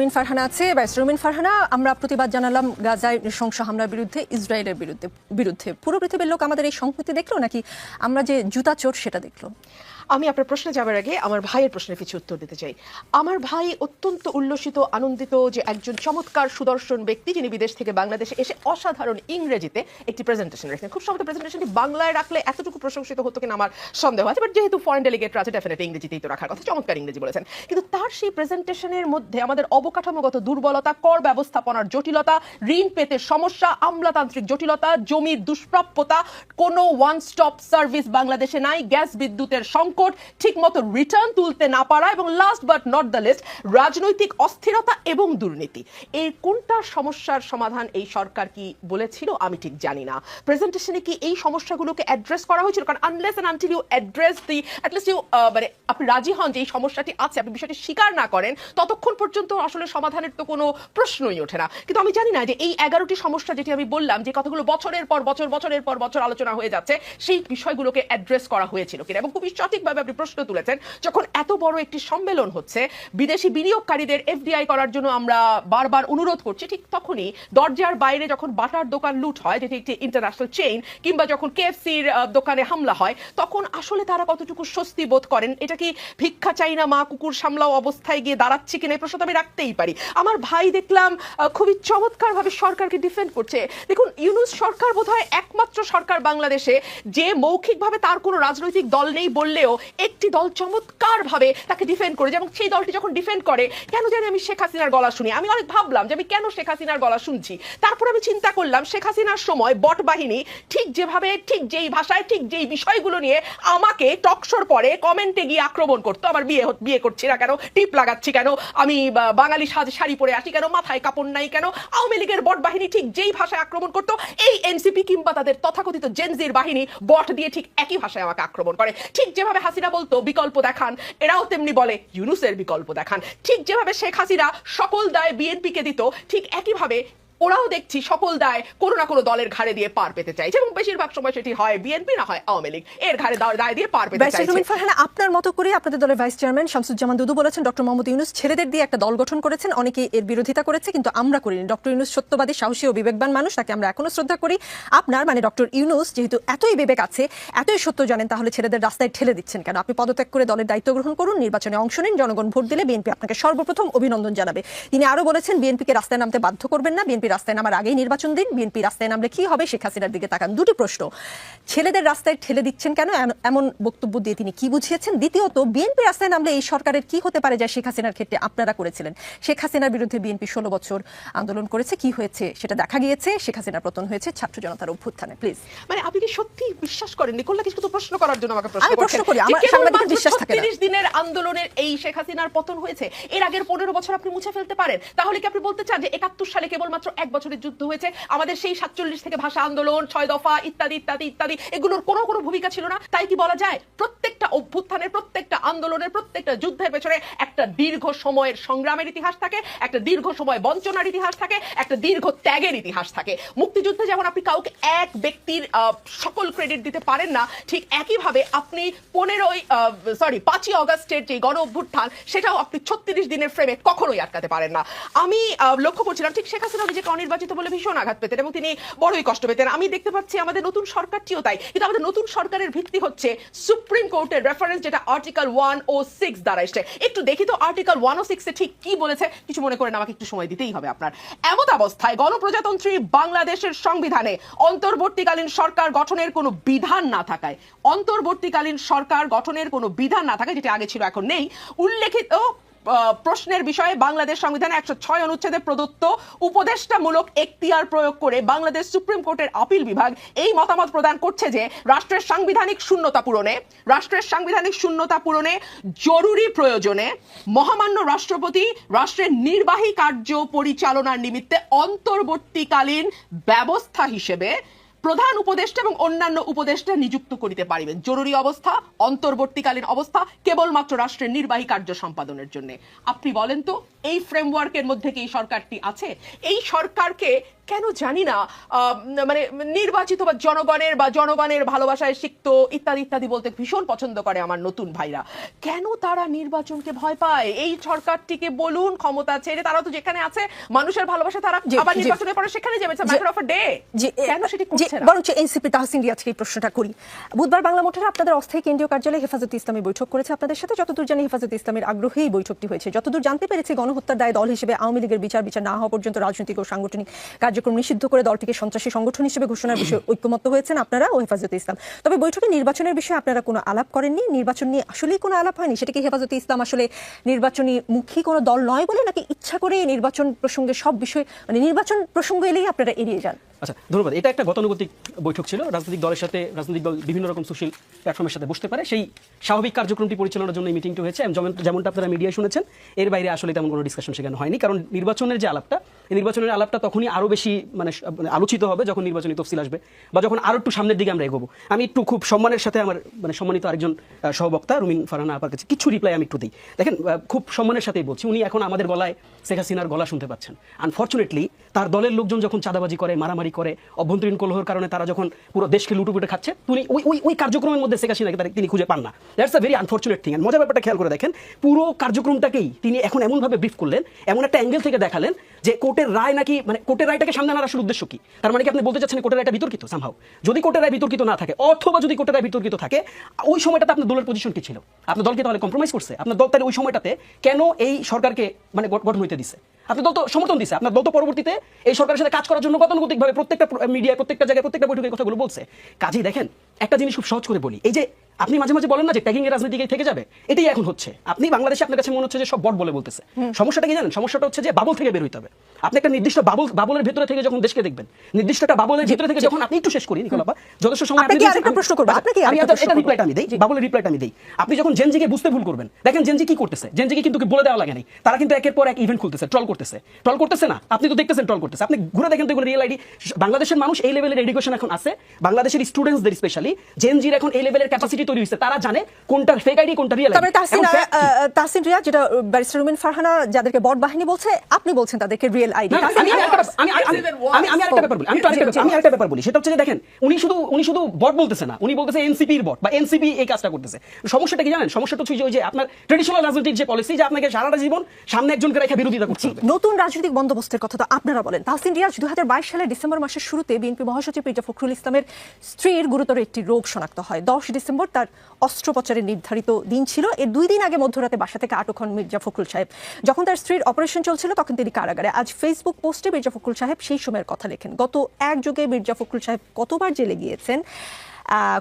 রুমিন ফারহানা আছে। ব্যাস, রুমিন ফারহানা, আমরা প্রতিবাদ জানালাম গাজায় নৃশংস হামলার বিরুদ্ধে, ইসরায়েলের বিরুদ্ধে বিরুদ্ধে। পুরো পৃথিবীর লোক আমাদের এই সংহতি দেখল নাকি আমরা যে জুতা চোর সেটা দেখল? আমি আপনার প্রশ্নে যাবার আগে আমার ভাইয়ের প্রশ্নের কিছু উত্তর দিতে চাই। আমার ভাই অত্যন্ত উল্লসিত, আনন্দিত যে একজন চমৎকার সুদর্শন ব্যক্তি যিনি বিদেশ থেকে বাংলাদেশে এসে অসাধারণ ইংরেজিতে একটি প্রেজেন্টেশন রেখেছেন। খুব সম্ভবত প্রেজেন্টেশনটি বাংলায় রাখলে এতটুকু প্রশংসিত হতো কিনা আমার সন্দেহ আছে বাট যেহেতু ফরেন ডেলিগেটরা আছে ডেফিনেটলি ইংরেজিতেই তো রাখার কথা। চমৎকার ইংরেজি বলেছেন। কিন্তু তার সেই প্রেজেন্টেশনের মধ্যে আমাদের অবকাঠামোগত দুর্বলতা, কর ব্যবস্থাপনার জটিলতা, ঋণ পেতে সমস্যা, আমলাতান্ত্রিক জটিলতা, জমির দুষ্প্রাপ্যতা, কোনো ওয়ান স্টপ সার্ভিস বাংলাদেশে নাই, গ্যাস বিদ্যুতের সংকট ঠিকমতো রিটার্ন তুলতে না পারা এবং last but not the least রাজনৈতিক অস্থিরতা এবং দুর্নীতি। এই কোনটা সমস্যার সমাধান এই সরকার কি বলেছিল আমি ঠিক জানি না। প্রেজেন্টেশনে কি এই সমস্যাগুলোকে অ্যাড্রেস করা হয়েছিল? কারণ unless and until you address the at least you মানে আপনি রাজি হন যে এই সমস্যাটি আছে, আপনি বিষয়টি স্বীকার না করেন, ততক্ষণ পর্যন্ত আসলে সমাধানের তো কোনো প্রশ্নই ওঠে না। কিন্তু আমি জানি না যে এই এগারোটি সমস্যা যেটি আমি বললাম, যে কথাগুলো বছরের পর বছর, বছরের পর বছর আলোচনা হয়ে যাচ্ছে, সেই বিষয়গুলোকে অ্যাড্রেস করা হয়েছিল কিনা এবং খুবই সঠিকভাবে আপনি প্রশ্ন তুলেছেন, যখন এত বড় একটি সম্মেলন হচ্ছে, বিদেশি বিনিয়োগকারীদের এফডিআই করার জন্য আমরা বারবার অনুরোধ করছি, ঠিক তখনই দরজার বাইরে যখন বাটার দোকান লুট হয়, যেটি একটি ইন্টারন্যাশনাল চেইন কিংবা যখন কেএফসির দোকানে হামলা হয়, তখন আসলে তারা কতটুকু স্বস্তি বোধ করেন? এটা কি ভিক্ষা চাই না মা কুকুর সামলাও অবস্থায় গিয়ে দাঁড়াচ্ছে কিনা, এই প্রশ্নটা আমি রাখতেই পারি। আমার ভাই দেখলাম খুবই চমৎকারভাবে সরকারকে ডিফেন্ড করছে। দেখুন, ইউনুস সরকার বোধহয় একমাত্র সরকার বাংলাদেশে, যে মৌখিকভাবে তার কোনো রাজনৈতিক দল নেই বললেও একটি দল চমৎকারভাবে তাকে ডিফেন্ড করে এবং সেই দলটি যখন ডিফেন্ড করে, কেন জানি আমি শেখ হাসিনার গলা শুনি। আমি অনেক ভাবলাম যে আমি কেন শেখ হাসিনার গলা শুনছি। তারপর আমি চিন্তা করলাম, শেখ হাসিনার সময় বট বাহিনী ঠিক যেভাবে, ঠিক যেই ভাষায়, ঠিক যেই বিষয়গুলো নিয়ে আমাকে টকশোর পরে কমেন্টে গিয়ে আক্রমণ করতো। আমার বিয়ে বিয়ে করছি না কেন? টিপ লাগাচ্ছি কেন? আমি বাঙালি সাজ, শাড়ি পরে আসি কেন? মাথায় কাপড় নাই কেন? আওয়ামী লীগের বট বাহিনী ঠিক যেই ভাষায় আক্রমণ করতো, এই এনসিপি কিংবা তাদের তথাকথিত জেনজির বাহিনী বট দিয়ে ঠিক একই ভাষায় আমাকে আক্রমণ করে। ঠিক যেভাবে হাসিনা বলতো, বিকল্প দেখান। এরাও তেমনি বলে, ইউনুসের বিকল্প দেখান। ঠিক যেভাবে শেখ হাসিনা সকল দায় বিএনপিকে দিত, ঠিক একইভাবে ওরাও দেখছি সকল দায় কোনো না কোনো দলের ঘাড়ে দিয়ে পার পেতে চাইছে এবং বেশিরভাগ সময় সেটি হয় বিএনপি না হয় আওয়ামী লীগ। এর ঘাড়ে দায় দায় পার পেতে চাইছে। ফারহানা আপনার মতো করে আপনাদের দলের ভাইস চেয়ারম্যান শামসুজ্জামান দুদু বলেছেন ডক্টর মোহাম্মদ ইউনুস ছেলেদের দিয়ে একটা দল গঠন করেছেন অনেকে এর বিরোধিতা করেছে কিন্তু আমরা করিনি। ডক্টর ইউনুস সত্যবাদী সাহসী ও বিবেকবান মানুষ তাকে আমরা এখনও শ্রদ্ধা করি। আপনার মানে ডক্টর ইউনুস যেহেতু এতই বিবেক আছে এতই সত্য জানেন তাহলে ছেলেদের রাস্তায় ঠেলে দিচ্ছেন কেন? আপনি পদত্যাগ করে দলের দায়িত্ব গ্রহণ করুন নির্বাচনে অংশ নিন জনগণ ভোট দিলে বিএনপি আপনাকে সর্বপ্রথম অভিনন্দন জানাবে। তিনি আরও বলেছেন বিএনপিকে রাস্তায় নামতে বাধ্য করবেন না বিএনপি রাস্তায় নামার আগেই নির্বাচন দিন বিএনপি রাস্তায় নামলে কি হবে? শেখ হাসিনার দিকে তাকান। দুটি প্রশ্ন। ছেলেদের রাস্তায় ঠেলে দিচ্ছেন কেন? এম- এমন বক্তব্য দিয়ে তিনি কি বুঝিয়েছেন? দ্বিতীয়ত বিএনপি রাস্তায় নামলে এই সরকারের কি হতে পারে যা শেখ হাসিনার ক্ষেত্রে আপনারা করেছিলেন? শেখ হাসিনার বিরুদ্ধে বিএনপি ষোলো বছর আন্দোলন করেছে। কি হয়েছে সেটা দেখা গিয়েছে। শেখ হাসিনার পতন হয়েছে ছাত্র জনতার অভ্যুত্থানে। প্লিজ মানে আপনি কি সত্যি বিশ্বাস করেন? নিকোলা কিছু তো প্রশ্ন করার জন্য আমাকে প্রশ্ন প্রশ্ন করি, আমার সাংবাদিকের বিশ্বাস থাকে না। 36 দিনের আন্দোলনের এই শেখ হাসিনার পতন হয়েছে এর আগের পনেরো বছর আপনি মুছে ফেলতে পারেন। তাহলে কি আপনি বলতে চান যে একাত্তর সালে কেবলমাত্র এক বছরের যুদ্ধ হয়েছে। আমাদের সেই সাতচল্লিশ থেকে ভাষা আন্দোলন, ছয় দফা, ইত্যাদি ইত্যাদি ইত্যাদি, এগুলোর কোনো কোনো ভূমিকা ছিল না। তাই কি বলা যায়? প্রত্যেকটা অভ্যুত্থানের, প্রত্যেকটা আন্দোলনের, প্রত্যেকটা যুদ্ধের পেছনে একটা দীর্ঘ সময়ের সংগ্রামের ইতিহাস থাকে, একটা দীর্ঘ সময় বঞ্চনার ইতিহাস থাকে, একটা দীর্ঘ ত্যাগের ইতিহাস থাকে। মুক্তিযুদ্ধে যেমন আপনি কাউকে এক ব্যক্তির সকল ক্রেডিট দিতে পারেন না, ঠিক একইভাবে আপনি পনেরোই সরি পাঁচই অগস্টের যে গণ অভ্যুত্থান, সেটাও আপনি ছত্রিশ দিনের ফ্রেমে কখনোই আটকাতে পারেন না। আমি লক্ষ্য করছিলাম, ঠিক শেখ হাসিনা নিজেকে অনির্বাচিত বলে ভীষণ আঘাত পেতেন এবং তিনি বড়ই কষ্ট পেতেন। আমি দেখতে পাচ্ছি আমাদের নতুন সরকারটিও তাই। কিন্তু আমাদের নতুন সরকারের ভিত্তি হচ্ছে সুপ্রিম কোর্টের রেফারেন্স যেটা আর্টিকেল ওয়ান ও সিক্স দ্বারা এসছে। একটু দেখি তো আর্টিকেল ওয়ান ও সিক্সে ঠিক কি বলেছে। কিছু মনে করেন, আমাকে একটু সময় দিতেই হবে আপনার। এমত অবস্থায় গণপ্রজাতন্ত্রী বাংলাদেশের সংবিধানে অন্তর্বর্তীকালীন সরকার গঠনের কোনো বিধান না থাকায়, অন্তর্বর্তীকালীন সরকার গঠনের কোনো বিধান না থাকায়, যেটা আগে ছিল, এখন নেই, উল্লেখিত প্রশ্নের বিষয়ে বাংলাদেশ সংবিধানে একশো ছয় অনুচ্ছেদে প্রদত্ত উপদেষ্টামূলক এখতিয়ার প্রয়োগ করে বাংলাদেশ সুপ্রিম কোর্টের আপিল বিভাগ এই মতামত প্রদান করছে যে রাষ্ট্রের সাংবিধানিক শূন্যতা পূরণে, রাষ্ট্রের সাংবিধানিক শূন্যতা পূরণে জরুরি প্রয়োজনে মহামান্য রাষ্ট্রপতি রাষ্ট্রের নির্বাহী কার্য পরিচালনার নিমিত্তে অন্তর্বর্তীকালীন ব্যবস্থা হিসেবে প্রধান উপদেষ্টা এবং অন্যান্য উপদেষ্টা নিযুক্ত করিতে পারিবেন। জরুরি অবস্থা, অন্তর্বর্তীকালীন অবস্থা, কেবলমাত্র রাষ্ট্রের নির্বাহী কার্য সম্পাদনের জন্য। আপনি বলেন তো, এই ফ্রেমওয়ার্কের মধ্যে কি সরকারটি আছে? এই সরকারকে কেন জানি না মানে নির্বাচিত বা জনগণের বা জনগণের ভালোবাসায় সিক্ত ইত্যাদি ইত্যাদি বলতে ভীষণ পছন্দ করে আমার নতুন ভাইরা। কেন তারা নির্বাচনকে ভয় পায়? এই সরকারটিকে বলুন ক্ষমতা ছেড়ে তারা তো যেখানে আছে মানুষের ভালোবাসা তারা আবার নির্বাচনের পরে সেখানে যাবে। ম্যাটার অফ ডে কেন সেটি করছে না? বরঞ্চ এনসিপি তাহসিন রিয়াজকে এই প্রশ্নটা করি। বুধবার বাংলা মোটরে আপনাদের অস্থায়ী কেন্দ্রীয় কার্যালয়ে হেফাজত ইসলামী বৈঠক করেছে। আপনাদের সাথে যতদূর জানি হেফাজত ইসলামের আগ্রহেই বৈঠকটি হয়েছে। যতদূর জানতে পেরেছি গণহত্যার দায় দল হিসেবে আওয়ামী লীগের বিচার বিচার না হওয়া পর্যন্ত রাজনৈতিক ও সাংগঠনিক কার্যক্রম নিষিদ্ধ করে দলটিকে সন্ত্রাসী সংগঠন হিসেবে ঘোষণার বিষয়ে ঐক্যমত্য হয়েছেন আপনারা ও হেফাজতে ইসলাম। তবে বৈঠকে নির্বাচনের বিষয়ে আপনারা কোনো আলাপ করেননি? নির্বাচন নিয়ে আসলেই কোনো আলাপ হয়নি? সেটা কি হেফাজত ইসলাম আসলে নির্বাচনী মুখী কোনো দল নয় বলে নাকি ইচ্ছা করে নির্বাচন প্রসঙ্গে সব বিষয়ে মানে নির্বাচন প্রসঙ্গ এলেই আপনারা এড়িয়ে যান? আচ্ছা ধন্যবাদ। এটা একটা গতানুগতিক বৈঠক ছিল। রাজনৈতিক দলের সাথে রাজনৈতিক দল বিভিন্ন রকম সোশ্যাল প্ল্যাটফর্মের সাথে বসতে পারে। সেই স্বাভাবিক কার্যক্রমটি পরিচালনার জন্য এই মিটিংটি হয়েছে। যেমনটা আপনারা মিডিয়ায় শুনেছেন, এর বাইরে আসলে তেমন কোনো ডিসকাশন সেখানে হয়নি। কারণ নির্বাচনের যে আলাপটা, এই নির্বাচনের আলাপটা তখনই আরও বেশি মানে মানে আলোচিত হবে যখন নির্বাচনী তফসিল আসবে বা যখন আরও একটু সামনের দিকে আমরা এগোবো। আমি একটু খুব সম্মানের সাথে আমার মানে সম্মানিত আরেকজন সহবক্তা রুমিন ফারানা আপার কাছে কিছু রিপ্লাই আমি একটু দিই। দেখেন খুব সম্মানের সাথেই বলছি, উনি এখন আমাদের গলায় শেখ হাসিনার গলা শুনতে পাচ্ছেন। আনফর্চুনেটলি তার দলের লোকজন যখন চাঁদাবাজি করে, মারামারি করে, অভ্যন্তরীণ কলহর কারণে তারা যখন পুরো দেশকে লুটুপুটে খাচ্ছে তুমি ওই ওই ওই কার্যক্রমের মধ্যে শেখ হাসিনাকে তিনি খুঁজে পান না। That's a very unfortunate thing মজার ব্যাপারটা খেয়াল করে দেখেন, পুরো কার্যক্রমটাকেই তিনি এখন এমনভাবে ব্রিফ করলেন, এমন একটা অ্যাঙ্গেল থেকে দেখালেন যে কোর্টের রায় নাকি মানে কোর্টের রায়টাকে সামনে আনার আসলে উদ্দেশ্য কি? তার মানে কি আপনি বলতে চাচ্ছেন কোর্টের রায়টা বিতর্কিত সামহাও যদি কোর্টের রায় বিতর্কিত না থাকে, অথবা যদি কোর্টের রায় বিতর্কিত থাকে, ওই সময়টাতে আপনার দলের পজিশন কি ছিল? আপনার দলকে তাহলে কম্প্রোমাইজ করছে? আপনার দল তাহলে ওই সময়টাতে কেন এই সরকারকে মানে গঠ- গঠন হইতে দিছে? আপনার দল তো সমর্থন দিচ্ছে আপনার দল তো পরবর্তীতে এই সরকারের সাথে কাজ করার জন্য গতানুগতিকভাবে প্রত্যেকটা মিডিয়ায় প্রত্যেকটা জায়গায় প্রত্যেকটা বৈঠকে এই কথাগুলো বলছে। কাজেই দেখেন, একটা জিনিস খুব সহজ করে বলি, এই যে আপনি মাঝে মাঝে বলেন না যে ট্যাগিং এর রাজনীতিকে থেকে যাবে? এটাই এখন হচ্ছে। আপনি বাংলাদেশে আপনার কাছে মনে হচ্ছে যে সব বট বলে বলতেছে। সমস্যাটা কি জানেন? সমস্যাটা হচ্ছে যে বাবল থেকে বের হইতে হবে। আপনি একটা নির্দিষ্ট বাবল বাবলের ভেতরে থেকে যখন দেশকে দেখবেন নির্দিষ্ট একটা বাবলের ভেতরে থেকে যখন আপনি একটু শেষ করি নিকলাপা যথেষ্ট সময় আপনি আরেকটা প্রশ্ন করব, আচ্ছা, আপনাকে আমি এটা- প্রশ্ন রিপ্লাইটা আমি দেই। বাবলের রিপ্লাইটা আমি দেই। আপনি যখন জেনজিকে বুঝতে ভুল করবেন দেখেন জেনজি কি করতেছে? জেনজিকে কিন্তু বলে দেওয়া লাগে নাই। তারা কিন্তু একের পর এক ইভেন্ট খুলতেছে ট্রল করতেছে। ট্রল করতেছে না। আপনি তো দেখতেছেন ট্রল করতেছে। আপনি ঘুরে দেখেন তো রিয়েল আইডি বাংলাদেশের মানুষ এই লেভেলের এডুকেশন এখন আছে। বাংলাদেশের স্টুডেন্টসদের স্পেশালি জেনজির এখন এই লেভেলের ক্যাপাসিটি তৈরি হয়েছে তারা জানে কোনটা ফেক আইডি কোনটা রিয়েল তাহসিন তাহসিন রিয়া যেটা ব্যারিস্টার রুমিন ফারহানা যাদেরকে বট বাহিনী বলছে আপনি বলছেন তাদেরকে রিয়েল আইডি আমি আমি- আমি- আরেকটা ব্যাপার বলি, আমি আরেকটা আমি আরেকটা ব্যাপার বলি, সেটা হচ্ছে যে দেখেন, উনি শুধু উনি শুধু বট বলতেছে না উনি বলতেছে এনসিপির বট বা এনসিপি এই কাজটা করতেছে। সমস্যাটা কি জানেন? সমস্যাটা হচ্ছে যে ওই যে আপনার ট্রেডিশনাল রাজনৈতিক যে পলিসি যে আপনাকে সারাটা জীবন সামনে একজনকে রেখে বিরোধিতা হবে। নতুন রাজনৈতিক বন্দোবস্তের কথা তো আপনারা বলেন। তাহসিন রিয়াজ দু সালের ডিসেম্বর মাসের শুরুতে বিএনপি মহাসচিব মির্জা ফখরুল ইসলামের স্ত্রীর গুরুতর একটি রোগ শনাক্ত হয়। দশ ডিসেম্বর তার অস্ত্রোপচারের নির্ধারিত দিন ছিল। এর দুই দিন আগে মধ্যরাতে বাসা থেকে আটক হন মির্জা ফখরুল সাহেব। যখন তার স্ত্রীর অপারেশন চলছিল, তখন তিনি কারাগারে। আজ ফেসবুক পোস্টে মির্জা ফখরুল সাহেব সেই সময়ের কথা লেখেন। গত এক যুগে মির্জা ফখরুল সাহেব কতবার জেলে গিয়েছেন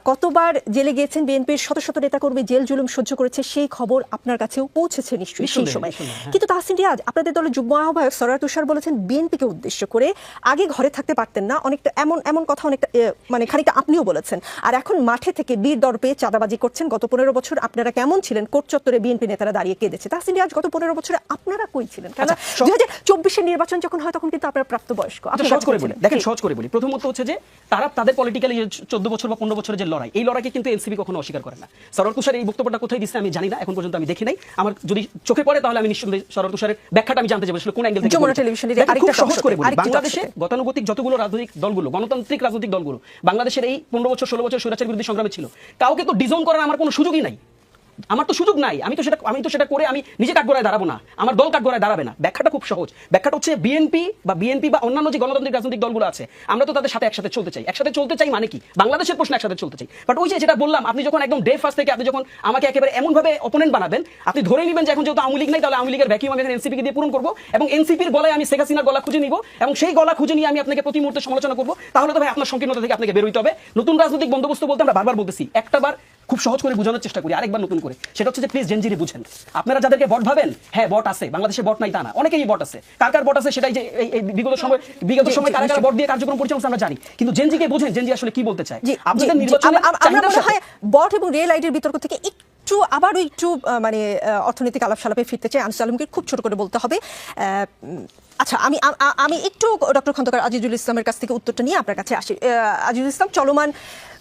কতবার জেলে গিয়েছেন বিএনপির শত শত নেতাকর্মী জেল জুলুম সহ্য করেছে সেই খবর আপনার কাছেও পৌঁছেছে নিশ্চয়ই সেই সময়। হ্যাঁ। কিন্তু তাহসিন রিয়াজ আপনাদের দলের যুগ্ম আহ্বায়ক সরার তুষার বলেছেন বিএনপিকে উদ্দেশ্য করে আগে ঘরে থাকতে পারতেন না। অনেকটা এমন এমন কথা অনেকটা মানে খানিকটা আপনিও বলেছেন। আর এখন মাঠে থেকে বীর দর পেয়ে চাঁদাবাজি করছেন। গত পনেরো বছর আপনারা কেমন ছিলেন? কোর্ট চত্বরে বিএনপি নেতারা দাঁড়িয়ে কেঁদেছে। তাহসিন রিয়াজ গত পনেরো বছরে আপনারা কই ছিলেন? কারণ আচ্ছা, হাজার চব্বিশের নির্বাচন যখন হয় তখন কিন্তু আপনারা প্রাপ্তবয়স্ক। আচ্ছা, আপনারা সহজ করে বলি। দেখেন সহজ করে বলি। প্রথমত হচ্ছে যে তারা তাদের পলিটিক্যালি চোদ্দ বছর বা পনেরো বছরের যে লড়াই এই লড়াইকে কিন্তু এনসিপি কখনো অস্বীকার করে না। সরর তুষার এই বক্তব্যটা কোথায় দিচ্ছে আমি জানি না এখন পর্যন্ত আমি দেখি নাই। আমার যদি চোখে পড়ে তাহলে আমি নিশ্চয়ই শরৎ তুষারের ব্যাখ্যাটা আমি জানতে যাব আসলে কোন অ্যাঙ্গেল থেকে সহজ করে বলি বাংলাদেশে গতানুগতিক যতগুলো রাজনৈতিক দলগুলো গণতান্ত্রিক রাজনৈতিক দলগুলো বাংলাদেশের এই পনেরো বছর ষোলো বছর স্বৈরাচার বিরোধী সংগ্রামে ছিল কাউকে তো ডিজন করার আমার কোনো সুযোগই নাই। আমার তো সুযোগ নাই। আমি তো সেটা আমি তো সেটা করে আমি নিজে কাঠগড়ায় দাঁড়াবো না। আমার দল কাঠগড়ায় দাঁড়াবে না। ব্যাখ্যাটা খুব সহজ। ব্যাখ্যাটা হচ্ছে বিএনপি বা বিএনপি বা অন্যান্য যে গণতান্ত্রিক রাজনৈতিক দলগুলো আছে, আমরা তো তাদের সাথে একসাথে চলতে চাই। একসাথে চলতে চাই মানে কি? বাংলাদেশের প্রশ্ন একসাথে চলতে চাই। বাট ওই যে যেটা বললাম, আপনি যখন একদম ডে ফার্স্ট থেকে আপনি যখন আমাকে একেবারে এমন ভাবে অপোনেন্ট বানাবেন, আপনি ধরে নেবেন যে এখন যেহেতু আওয়ামী লীগ নাই, তাহলে আওয়ামী লীগের ভ্যাকিউম আমি এনসিপি কে দিয়ে পূরণ করব এবং এনসিপির গলায় আমি শেখ হাসিনার গলা খুঁজে নিব এবং সেই গলা খুঁজে নিয়ে আমি আপনাকে প্রতি মুহূর্তে সমালোচনা করব। তাহলে তো ভাই আপনার সংকীর্ণতা থেকে আপনাকে বেরোইতে হবে। নতুন রাজনৈতিক বন্দোবস্ত বলতে আমরা বারবার বলতেছি, একটা বার খুব সহজ করে বোঝানোর চেষ্টা করি আরেকবার নতুন করে। সেটা হচ্ছে যে প্লিজ জেনজিরে বুঝেন। আপনারা যাদেরকে বট ভাবেন হ্যাঁ বট আছে বাংলাদেশে বট নাই তা না অনেকেই বট আছে। কার কার বট আছে সেটাই যে এই- বিগত সময় বিগত সময় কারা কারা বট দিয়ে কার্যক্রম পরিচালনা আমরা জানি। কিন্তু জেনজিকে বোঝেন জেনজি আসলে কি বলতে চায়? আপনাদের আম- আমরা মনে হয় বট এবং রিয়েল আইডির বিতর্ক থেকে একটু আবারও একটু মানে অর্থনৈতিক আলাপ সালাপে ফিরতে চাই। আনসার আলমকে খুব ছোট করে বলতে হবে। আচ্ছা আমি আমি একটু ডক্টর খন্দকার আজিজুল ইসলামের কাছ থেকে উত্তরটা নিয়ে আপনার কাছে আসি। আজিজুল ইসলাম চলমান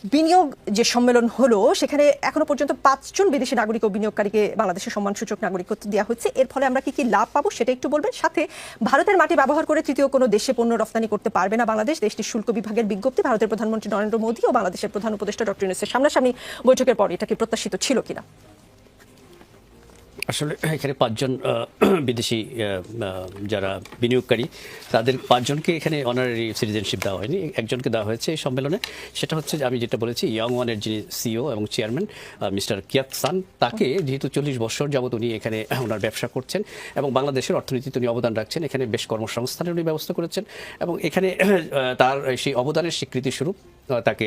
বিনিয়োগ যে সম্মেলন হলো, সেখানে এখনও পর্যন্ত পাঁচজন বিদেশি নাগরিক ও বিনিয়োগকারীকে বাংলাদেশের সম্মানসূচক নাগরিকত্ব দেওয়া হচ্ছে এর ফলে আমরা কি কি লাভ পাবো সেটা একটু বলবেন। সাথে ভারতের মাটি ব্যবহার করে তৃতীয় কোনো দেশে পণ্য রপ্তানি করতে পারবে না বাংলাদেশ। দেশটির শুল্ক বিভাগের বিজ্ঞপ্তি ভারতের প্রধানমন্ত্রী নরেন্দ্র মোদী ও বাংলাদেশের প্রধান উপদেষ্টা ডক্টর ইউনুসের সামনাসামনি বৈঠকের পর এটা কি প্রত্যাশিত ছিল কিনা? আসলে এখানে পাঁচজন বিদেশি যারা বিনিয়োগকারী তাদের পাঁচজনকে এখানে অনারারি সিটিজেনশিপ দেওয়া হয়নি। একজনকে দেওয়া হয়েছে এই সম্মেলনে। সেটা হচ্ছে আমি যেটা বলেছি ইয়ং ওয়ানের যিনি সিও এবং চেয়ারম্যান মিস্টার কিয়াত সান তাকে যেহেতু চল্লিশ বছর যাবত উনি এখানে ওনার ব্যবসা করছেন এবং বাংলাদেশের অর্থনীতিতে উনি অবদান রাখছেন। এখানে বেশ কর্মসংস্থানের উনি ব্যবস্থা করেছেন এবং এখানে তার সেই অবদানের স্বীকৃতি স্বরূপ আহ, তাকে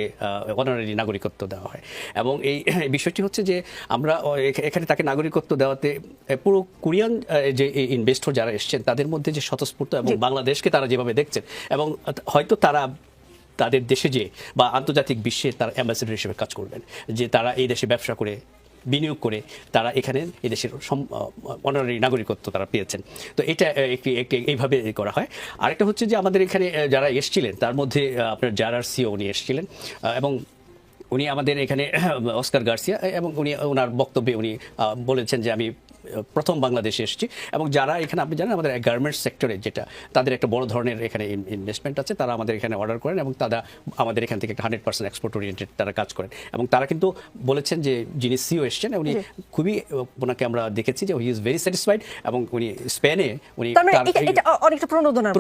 অনারারি নাগরিকত্ব দেওয়া হয়। এবং এই বিষয়টি হচ্ছে যে আমরা এখানে তাকে নাগরিকত্ব দেওয়াতে পুরো কোরিয়ান যে ইনভেস্টর যারা এসছেন তাদের মধ্যে যে স্বতঃস্ফূর্ত এবং বাংলাদেশকে তারা যেভাবে দেখছেন এবং হয়তো তারা তাদের দেশে যে বা আন্তর্জাতিক বিশ্বে তারা অ্যাম্বাসেডর হিসেবে কাজ করবেন যে তারা এই দেশে ব্যবসা করে বিনিয়োগ করে তারা এখানে এদেশের অনারারি নাগরিকত্ব তারা পেয়েছেন। তো এটা একটি একটি, এইভাবে করা হয়। আরেকটা হচ্ছে যে আমাদের এখানে যারা এসছিলেন, তার মধ্যে আপনার জারার সিও উনি এসছিলেন এবং উনি আমাদের এখানে, অস্কার গার্সিয়া এবং উনি, ওনার বক্তব্যে উনি বলেছেন যে আমি প্রথম বাংলাদেশে এসেছি। এবং যারা এখানে আপনি জানেন আমাদের গার্মেন্টস সেক্টরে যেটা তাদের একটা বড় ধরনের এখানে ইনভেস্টমেন্ট আছে তারা আমাদের এখানে অর্ডার করেন এবং তারা আমাদের এখান থেকে একটা হান্ড্রেড পার্সেন্ট এক্সপোর্ট ওরিয়েন্টেড তারা কাজ করেন। এবং তারা কিন্তু বলেছেন যে যিনি সিও এসছেন উনি খুবই ওনাকে আমরা দেখেছি যে হি ইজ ভেরি স্যাটিসফাইড এবং উনি স্পেনে উনি মানে অনেকটা প্রণোদনার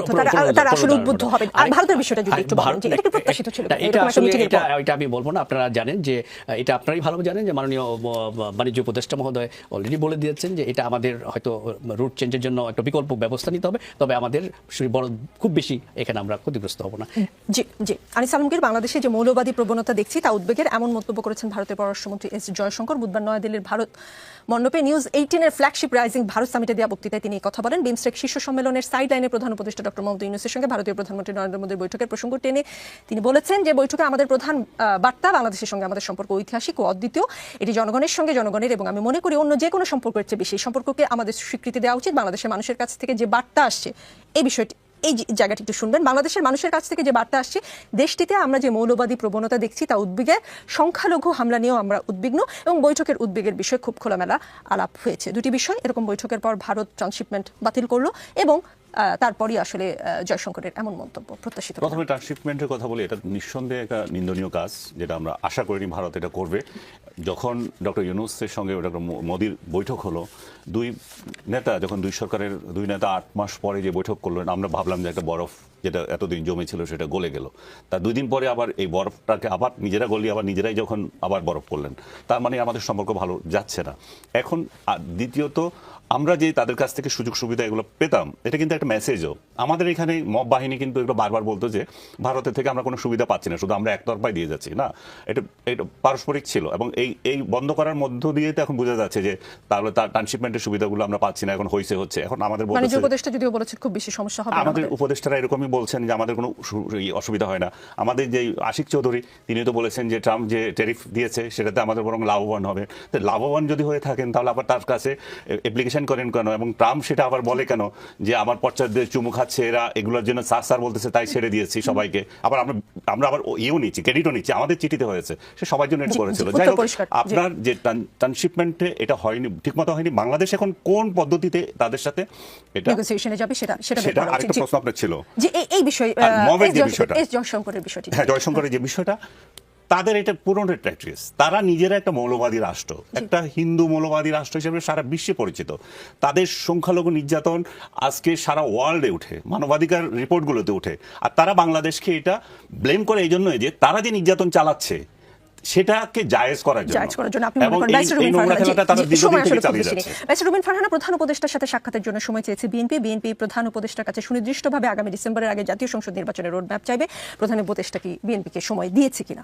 তারা আসলে উদ্বুদ্ধ। হবেন। আর ভারতের বিষয়টা যদি একটু বলেন এটা কি প্রত্যাশিত ছিল? এটা- আসলে এটা এটা আমি বলব না আপনারা জানেন যে এটা আপনারাই ভালো জানেন যে মাননীয় বাণিজ্য উপদেষ্টা মহোদয় অলরেডি বলে দিয়েছেন যে এটা আমাদের হয়তো রুট চেঞ্জের জন্য একটা বিকল্প ব্যবস্থা নিতে হবে। তবে আমাদের বড়, খুব বেশি এখানে আমরা ক্ষতিগ্রস্ত হব না। জি জি। আনিস আলমগীর, বাংলাদেশে যে মৌলবাদী প্রবণতা দেখছি, তা উদ্বেগের এমন মন্তব্য করেছেন ভারতের পররাষ্ট্রমন্ত্রী এস জয়শঙ্কর। বুধবার নয়াদিল্লির ভারত মণ্ডপে নিউজ এইটিনের ফ্ল্যাগশিপ রাইজিং ভারত সামিটে দেওয়া বক্তৃতায় তিনি কথা বলেন। বিমস্টেক শীর্ষ সম্মেলনের সাইড লাইনের প্রধান উপদেষ্টা ডক্টর মোহাম্মদ ইউনুসের সঙ্গে ভারতীয় প্রধানমন্ত্রী নরেন্দ্র মোদীর বৈঠকের প্রসঙ্গ টেনে তিনি বলেছেন যে বৈঠকে আমাদের প্রধান বার্তা বাংলাদেশের সঙ্গে আমাদের সম্পর্ক ঐতিহাসিক ও অদ্বিতীয়। এটি জনগণের সঙ্গে জনগণের এবং আমি মনে করি অন্য যে কোনো সম্পর্কের চেয়ে বেশি। সম্পর্ককে আমাদের স্বীকৃতি দেওয়া উচিত। বাংলাদেশের মানুষের কাছ থেকে যে বার্তা আসছে, এই বিষয়টি এই জায়গাটি একটু শুনবেন। বাংলাদেশের মানুষের কাছ থেকে যে বার্তা আসছে, দেশটিতে আমরা যে মৌলবাদী প্রবণতা দেখছি, তা উদ্বেগে সংখ্যালঘু হামলা নিয়েও আমরা উদ্বিগ্ন এবং বৈঠকের উদ্বেগের বিষয়ে খুব খোলামেলা আলাপ হয়েছে। দুটি বিষয়, এরকম বৈঠকের পর ভারত ট্রান্সশিপমেন্ট বাতিল করল এবং তারপরই আসলে জয়শঙ্করের এমন মন্তব্য প্রত্যাশিত? প্রথমে ট্রান্সশিপমেন্টের কথা বলি। এটা নিঃসন্দেহে একটা নিন্দনীয় কাজ, যেটা আমরা আশা করিনি ভারত এটা করবে। যখন ডক্টর ইউনুসের সঙ্গে ডক্টর মোদির বৈঠক হলো, দুই নেতা, যখন দুই সরকারের দুই নেতা আট মাস পরে যে বৈঠক করলেন, আমরা ভাবলাম যে একটা বরফ যেটা এতদিন জমে ছিল সেটা গলে গেল। তা দুই দিন পরে আবার এই বরফটাকে আবার নিজেরা গলি আবার নিজেরাই যখন আবার বরফ করলেন তার মানে আমাদের সম্পর্ক ভালো যাচ্ছে না। এখন দ্বিতীয়ত আমরা যে তাদের কাছ থেকে সুযোগ সুবিধা এগুলো পেতাম এটা কিন্তু একটা মেসেজও আমাদের এখানে মব বাহিনী কিন্তু এগুলো বারবার বলতো যে ভারতের থেকে আমরা কোনো সুবিধা পাচ্ছি না শুধু আমরা একতরফায় দিয়ে যাচ্ছি। না এটা এটা পারস্পরিক ছিল এবং এই এই বন্ধ করার মধ্য দিয়ে তো এখন বোঝা যাচ্ছে যে তাহলে তার ট্রান্সশিপমেন্টের সুবিধাগুলো আমরা পাচ্ছি না এখন হয়েছে হচ্ছে। এখন আমাদের উপদেষ্টা যদিও বলেছেন খুব বেশি সমস্যা হবে আমাদের আমাদের। উপদেষ্টারা এরকমই বলছেন যে আমাদের কোনো অসুবিধা হয় না। আমাদের যে আশিক চৌধুরী তিনি তো বলেছেন যে ট্রাম্প যে ট্যারিফ দিয়েছে সেটাতে আমাদের বরং লাভবান হবে। তো লাভবান যদি হয়ে থাকেন তাহলে আবার তার কাছে অ্যাপ্লিকেশন করেন কেন? এবং ট্রাম্প সেটা আবার বলে কেন? যে আমার পশ্চাৎদের চুমু খাচ্ছে এরা এগুলোর জন্য স্যার সার বলতেছে তাই ছেড়ে দিয়েছি সবাইকে। আবার আমরা আমরা আবার ইয়েও নিচ্ছি ক্রেডিটও নিচ্ছি আমাদের চিঠিতে হয়েছে। সে সবার জন্য এটা করেছিল। যাই হোক আপনার যে ট্রান্সশিপমেন্টে এটা হয়নি ঠিকমতো হয়নি। বাংলাদেশ এখন কোন পদ্ধতিতে তাদের সাথে এটা নেগোসিয়েশনে যাবে সেটা সেটা। আরেকটা প্রশ্ন আপনার ছিল। যে এই বিষয় মবের যে বিষয়টা। জয়শঙ্করের বিষয়টি। হ্যাঁ জয়শঙ্করের যে বিষয়টা তাদের এটা পুরনো প্র্যাকটিস তারা নিজেরা একটা মৌলবাদী রাষ্ট্র একটা হিন্দু মৌলবাদী রাষ্ট্র হিসেবে সারা বিশ্বে পরিচিত। তাদের সংখ্যালঘু নির্যাতন আজকে সারা ওয়ার্ল্ডে উঠে মানবাধিকার রিপোর্টগুলোতে উঠে। আর তারা বাংলাদেশকে এটা ব্লেম করে এই জন্যই যে তারা যে নির্যাতন চালাচ্ছে সেটাকে জায়েজ করার জন্য। জায়েজ করার জন্য আপনি মনে করেন এই রুবিন ফারহানা, তারা দীর্ঘদিন থেকে চালিয়ে যাচ্ছে। বাইসের রুবিন ফারহানা প্রধান উপদেষ্টার সাথে সাক্ষাতের জন্য সময় চেয়েছে বিএনপি। বিএনপি প্রধান উপদেষ্টার কাছে সুনির্দিষ্টভাবে আগামী ডিসেম্বরের আগে জাতীয় সংসদ নির্বাচনের রোড ম্যাপ চাইবে। প্রধান উপদেষ্টা কি বিএনপিকে সময় দিয়েছে কিনা?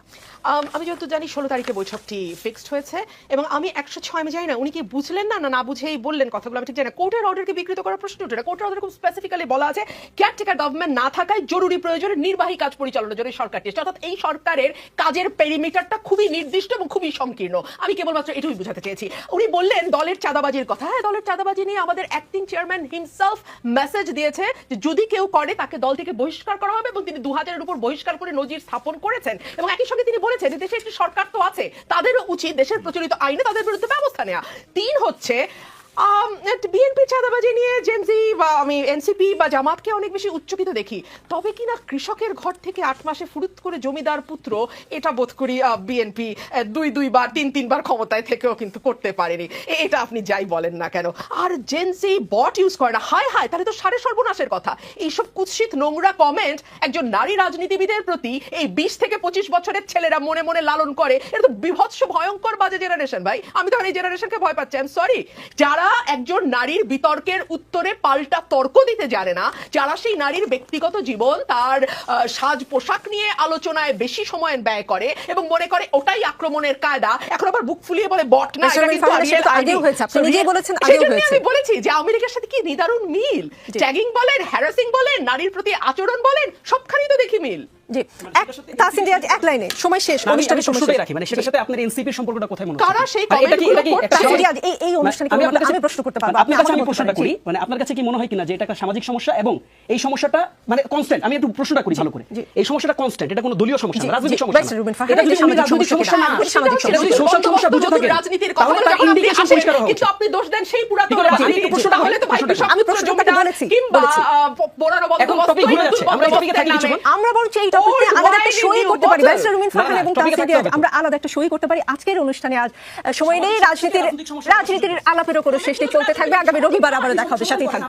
আমি যত জানি ষোলো তারিখে বৈঠকটি ফিক্সড হয়েছে এবং আমি একশো ছয় আমি জানি না উনি কি বুঝলেন না? না না বুঝেই বললেন কথাগুলো আমি ঠিক জানি না। কোর্টের অর্ডারকে বিকৃত করার প্রশ্ন ওঠে না। কোর্টের অর্ডার খুব স্পেসিফিক্যালি বলা আছে কেয়ারটেকার গভর্নমেন্ট না থাকায় জরুরি প্রয়োজনে নির্বাহী কাজ পরিচালনার জন্য এই সরকারটি অর্থাৎ এই সরকারের কাজের পেরিমিটারটা খুবই নির্দিষ্ট এবং খুবই সংকীর্ণ। আমি কেবলমাত্র এটুকুই বোঝাতে চেয়েছি। উনি বললেন, দলের চাঁদাবাজির কথা। হ্যাঁ দলের চাঁদাবাজি নিয়ে আমাদের অ্যাক্টিং চেয়ারম্যান হিমসেলফ মেসেজ দিয়েছে যে, যদি কেউ করে, তাকে দল থেকে বহিষ্কার করা হবে। এবং তিনি দু হাজারের উপর বহিষ্কার করে নজির স্থাপন করেছেন। এবং একই সঙ্গে তিনি বলেছেন যে, দেশে একটি সরকার তো আছে। তাদেরও উচিত দেশের প্রচলিত আইনে তাদের বিরুদ্ধে ব্যবস্থা নেওয়া তিন হচ্ছে বিএনপি চাঁদাবাজি নিয়ে জেনজি বা আমি এনসিপি বা জামাতকে অনেক বেশি উচ্চকিত দেখি। তবে কিনা কৃষকের ঘর থেকে আট মাসে ফুরুত করে জমিদার পুত্র, এটা বোধ করি বিএনপি দুই, দুইবার, তিন, তিনবার ক্ষমতায় থেকেও কিন্তু করতে পারেনি। এটা আপনি যাই বলেন না কেন। আর জেনজি বট ইউজ করে না। হায় হায়, তাহলে তো সাড়ে সর্বনাশের কথা। এইসব কুৎসিত নোংরা কমেন্ট একজন নারী রাজনীতিবিদের প্রতি এই বিশ থেকে পঁচিশ বছরের ছেলেরা মনে মনে লালন করে এটা তো বিভৎস ভয়ঙ্কর বাজে জেনারেশন ভাই। আমি তখন এই জেনারেশনকে ভয় পাচ্ছি আই সরি যারা একজন নারীর বিতর্কের উত্তরে পাল্টা তর্ক দিতে জানে না যারা সেই নারীর ব্যক্তিগত জীবন তার সাজ পোশাক নিয়ে আলোচনায় বেশি সময় ব্যয় করে এবং মনে করে ওটাই আক্রমণের কায়দা এখন আবার বুক ফুলিয়ে বলে বট না এটা কিন্তু Farhan, সেটা তো real আগেও হয়েছে। আপনি নিজেই বলেছেন, আগেও হয়েছে। আমি বলেছি যে আমেরিকার সাথে কি নিদারুণ মিল ট্যাগিং বলেন হ্যারাসিং বলেন নারীর প্রতি আচরণ বলেন সবখানেই তো দেখি মিল জি তাসিন রিয়াজ এক লাইনে সময় শেষ অনুষ্ঠানের সময় শেষ। রাখি মানে সেটার সাথে আপনার এনসিপির সম্পর্কটা কোথায় মনে কারা সেই মানে এটা কি- এটা কি কমেন্টগুলো একটা করছে? তাসিন সামাজিক- রিয়াজ, এই- এই অনুষ্ঠানে আমি আপনার কাছে- প্রশ্ন করতে পারব, মানে আপনি কাছে আমি প্রশ্নটা করি মানে আপনার কাছে কি মনে হয় কিনা যে এটা একটা সামাজিক সমস্যা এবং এই সমস্যাটা মানে কনস্ট্যান্ট আমি একটু প্রশ্নটা করি ভালো করে এই সমস্যাটা কনস্ট্যান্ট এটা কোনো দলীয় সমস্যা না রাজনৈতিক সমস্যা Vice না। রুবেন ফারহান, এটা যদি সামাজিক সমস্যা সমস্যা না সামাজিক এটা যদি সমস্যা। সমস্যা বুঝে থাকেন, রাজনীতির কথা তাহলে বলে তার যখন আপনি indication আসেন, পরিষ্কার হওয়া কিন্তু আপনি দোষ দেন সেই পুরাতন কি করে? আমি রাজনীতি একটু প্রশ্নটা তাহলে তো ভাই আমি প্রশ্নটা বলেছি, কিংবা বলেছি। আহ, এখন বন্দোবস্ত, ঘুরে যাচ্ছে, আমরা থাকি এই টপিকে Oh, আলাদা একটা সই করতে পারি? রুমিন ফারহান এবং। আমরা আলাদা একটা সই করতে পারি আজকের অনুষ্ঠানে আজ আহ, সময় নেই রাজনীতির রাজনীতির আলাপেরও কোনো শেষ নেই চলতে থাকবে আগামী রবিবার আবার দেখা হবে সাথেই থাকবে